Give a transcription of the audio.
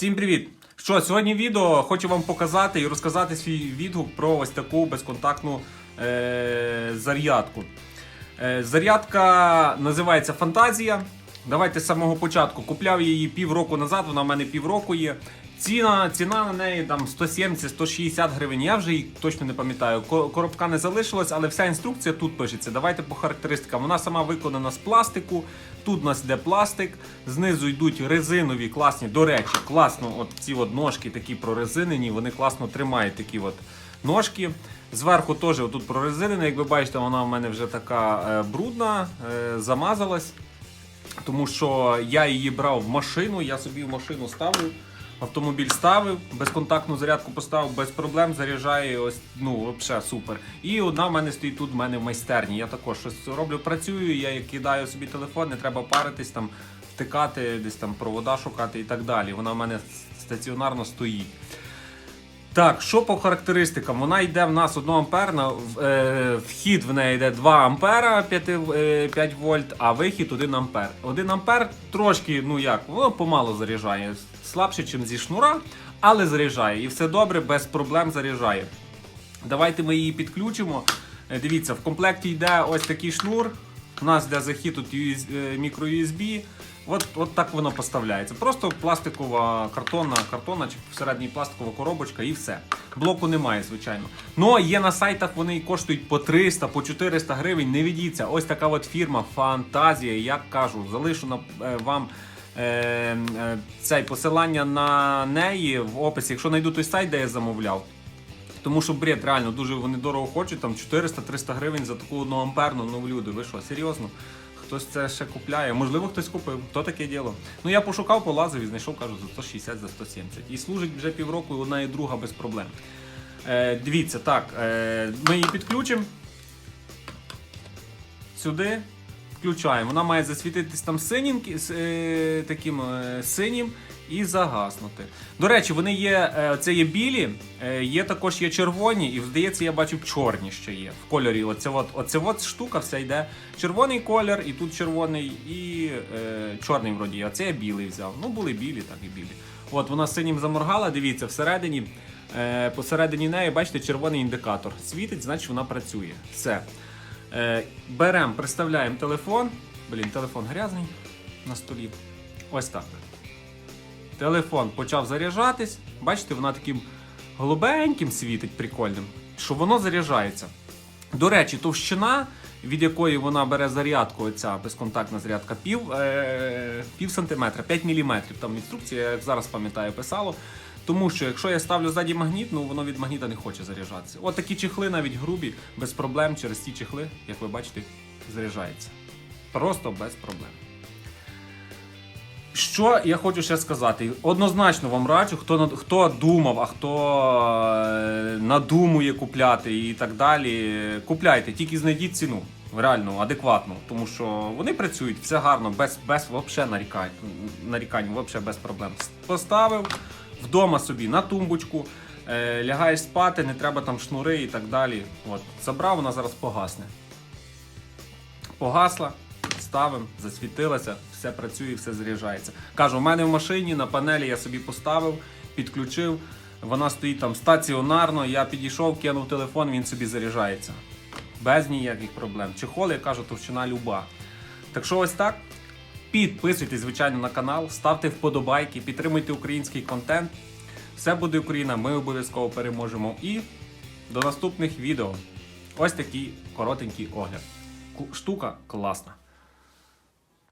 Всім привіт! Що, сьогодні відео хочу вам показати і розказати свій відгук про ось таку безконтактну е- зарядку. Е- зарядка називається Фантазія. Давайте з самого початку. Купляв її півроку назад, вона в мене півроку є. Ціна, ціна на неї там 170-160 гривень. Я вже її точно не пам'ятаю. Коробка не залишилась, але вся інструкція тут пишеться. Давайте по характеристикам. Вона сама виконана з пластику. Тут у нас йде пластик, знизу йдуть резинові класні. До речі, класно, от ці от ножки такі прорезинені, вони класно тримають такі от ножки. Зверху теж тут прорезинена. Як ви бачите, вона в мене вже така е, брудна, е, замазалась. Тому що я її брав в машину, я собі в машину ставив, автомобіль ставив, безконтактну зарядку поставив, без проблем заряджає ось, ну, взагалі супер. І одна в мене стоїть тут в мене в майстерні. Я також щось роблю, працюю, я кидаю собі телефон, не треба паритись, там, втикати, десь там провода шукати і так далі. Вона в мене стаціонарно стоїть. Так, що по характеристикам? Вона йде в нас 1 амперна, е, вхід в неї йде 2 ампера 5, е, 5 вольт, а вихід 1 ампер. 1 ампер трошки, ну як, воно помало заряджає, слабше, ніж зі шнура, але заряджає. І все добре, без проблем заряджає. Давайте ми її підключимо. Е, Дивіться, в комплекті йде ось такий шнур. У нас йде захід тут US, е, мікро-USB. От, от так воно поставляється. Просто пластикова картонна картонна чи всередині пластикова коробочка і все. Блоку немає, звичайно. Ну є на сайтах, вони коштують по 300, по 400 гривень. Не відіться. Ось така от фірма Фантазія. Як кажу, залишу на е, вам. Е, е, посилання на неї в описі, якщо знайду той сайт, де я замовляв. Тому що бред, реально дуже вони дорого хочуть, там 400-300 гривень за таку одну амперну. Ну люди, ви що, серйозно? Хтось це ще купляє, можливо, хтось купив, то таке діло. Ну я пошукав, полазив і знайшов, кажу, за 160, за 170. І служить вже півроку, і одна і друга без проблем. Е, дивіться, так, е, ми її підключимо. Сюди включаємо. Вона має засвітитись там синім, е, таким е, синім і загаснути. До речі, вони є, е, це є білі, є також є червоні, і здається, я бачив чорні ще є в кольорі. Оце от, оце от штука вся йде. Червоний колір, і тут червоний, і е, чорний вроді. А це я білий взяв. Ну, були білі, так і білі. От вона синім заморгала, дивіться, всередині. Посередині неї, бачите, червоний індикатор. Світить, значить вона працює. Все. Е, беремо, приставляємо телефон. Блін, телефон грязний на столі. Ось так. Телефон почав заряджатись. Бачите, вона таким голубеньким світить прикольним, що воно заряджається. До речі, товщина, від якої вона бере зарядку, оця безконтактна зарядка, пів, е, пів сантиметра, 5 міліметрів. Там інструкція, я зараз пам'ятаю, писало. Тому що якщо я ставлю ззаді магніт, ну воно від магніта не хоче заряджатися. От такі чехли, навіть грубі, без проблем через ці чехли, як ви бачите, заряджається. Просто без проблем. Що я хочу ще сказати? Однозначно вам раджу, хто хто думав, а хто е, надумує купляти і так далі. Купляйте, тільки знайдіть ціну. Реально, адекватну, тому що вони працюють, все гарно, без, без вообще нарікань, нарікань, вообще без проблем. Поставив вдома собі на тумбочку, е, лягаєш спати, не треба там шнури і так далі. От, забрав, вона зараз погасне. Погасла, ставимо, засвітилася, все працює, все заряджається. Кажу, у мене в машині на панелі я собі поставив, підключив. Вона стоїть там стаціонарно. Я підійшов, кинув телефон, він собі заряджається. Без ніяких проблем. Чехол, я кажу, товщина люба. Так що ось так. Підписуйтесь, звичайно, на канал, ставте вподобайки, підтримуйте український контент. Все буде Україна, ми обов'язково переможемо. І до наступних відео. Ось такий коротенький огляд. Штука класна.